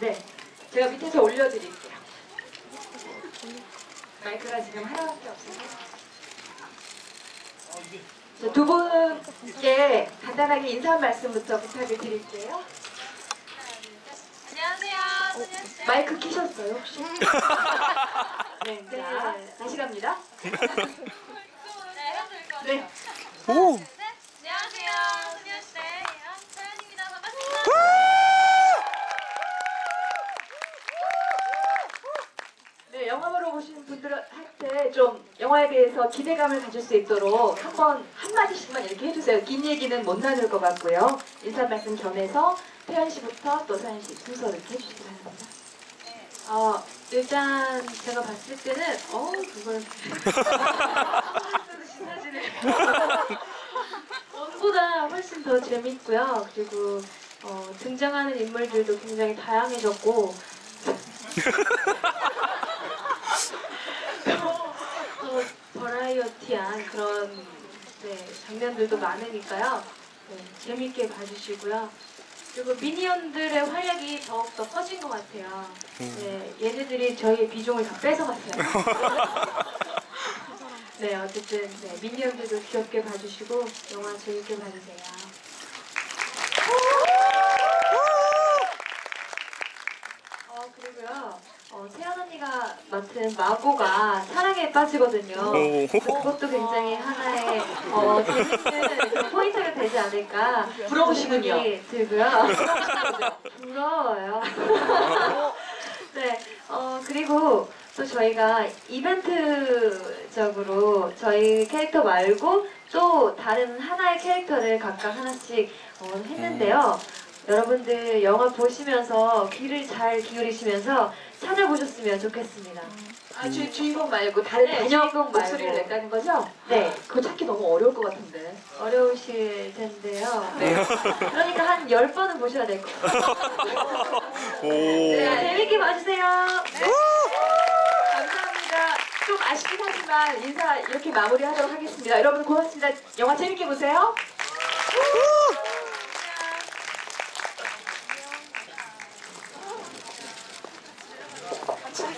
네, 제가 밑에서 올려드릴게요. 마이크가 지금 하나밖에 없어요. 자, 두 분께 간단하게 인사 한 말씀부터 부탁을 드릴게요. 안녕하세요. 소녀씨. 마이크 키셨어요 혹시? 네, 자, 다시 갑니다. 네, 해도 될것 같아요. 네, 오! 영화 보러 오시는 분들한테 좀 영화에 대해서 기대감을 가질 수 있도록 한번 한마디씩만 이렇게 해주세요. 긴 얘기는 못 나눌 것 같고요. 인사 말씀 겸해서 태연 씨부터 또 서연 씨 순서 이렇게 해주시기 바랍니다. 어, 일단 제가 봤을 때는 어 그걸 신나지네. 원보다 훨씬 더 재밌고요. 그리고 어, 등장하는 인물들도 굉장히 다양해졌고 더 버라이어티한 그런 네, 장면들도 많으니까요. 네, 재밌게 봐주시고요. 그리고 미니언들의 활약이 더욱더 커진 것 같아요. 네, 얘네들이 저희의 비중을 다 뺏어갔어요. 네, 어쨌든 네, 미니언들도 귀엽게 봐주시고 영화 재밌게 봐주세요. 어 그리고요, 어, 세연 언니가 맡은 마고가 사랑에 빠지거든요. 오. 그것도 굉장히 하나의 어, 재밌는 포인트가 되지 않을까 부러우시군요. 생각이 들고요. 부러워요. 네, 어, 그리고 또 저희가 이벤트적으로 저희 캐릭터 말고 또 다른 하나의 캐릭터를 각각 하나씩 어, 했는데요. 여러분들 영화 보시면서 귀를 잘 기울이시면서 찾아보셨으면 좋겠습니다. 아, 주, 주인공 말고 다른 네, 단역 주인공 말고. 목소리를 냈다는 거죠? 네, 그거 찾기 너무 어려울 것 같은데. 어려우실 텐데요. 네. 그러니까 한 10번은 보셔야 될 것 같아요. 오! 네, 재밌게 봐주세요. 감사합니다. 좀 아쉽긴 하지만 인사 이렇게 마무리하도록 하겠습니다. 여러분 고맙습니다. 영화 재밌게 보세요.